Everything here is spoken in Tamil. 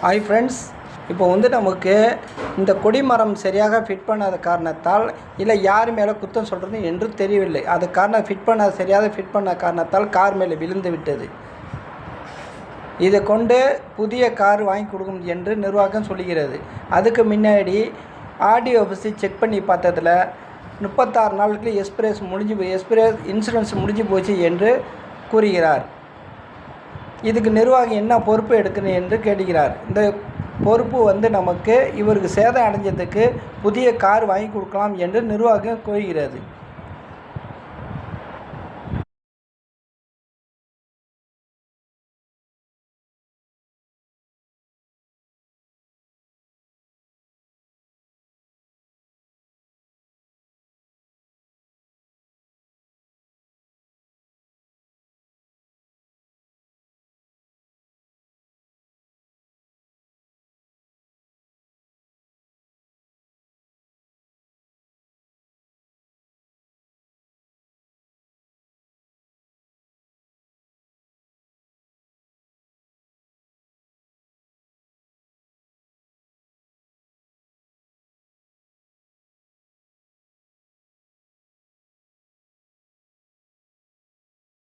ஹாய் ஃப்ரெண்ட்ஸ் இப்போ வந்து நமக்கு இந்த கொடிமரம் சரியாக ஃபிட் பண்ணாத காரணத்தால் இல்லை யார் மேலே குத்தம் சொல்கிறது என்று தெரியவில்லை. அது காரணம் ஃபிட் பண்ண சரியாக ஃபிட் பண்ண காரணத்தால் கார் மேலே விழுந்து விட்டது. இதை கொண்டு புதிய கார் வாங்கி கொடுக்கும் என்று நிர்வாகம் சொல்லுகிறது. அதுக்கு முன்னாடி ஆடியோ ஆஃபீஸை செக் பண்ணி பார்த்ததில் முப்பத்தாறு நாளுக்கு எக்ஸ்பிரஸ் முடிஞ்சு போய் எக்ஸ்பிரஸ் இன்சூரன்ஸ் முடிஞ்சு போச்சு என்று கூறுகிறார். இதுக்கு நிர்வாகம் என்ன பொறுப்பு எடுக்கணும் என்று கேட்கிறார் இந்த பொறுப்பு வந்து நமக்கு இவருக்கு சேதம் அடைஞ்சதுக்கு புதிய கார் வாங்கி கொடுக்கலாம் என்று நிர்வாகம் கூறுகிறது.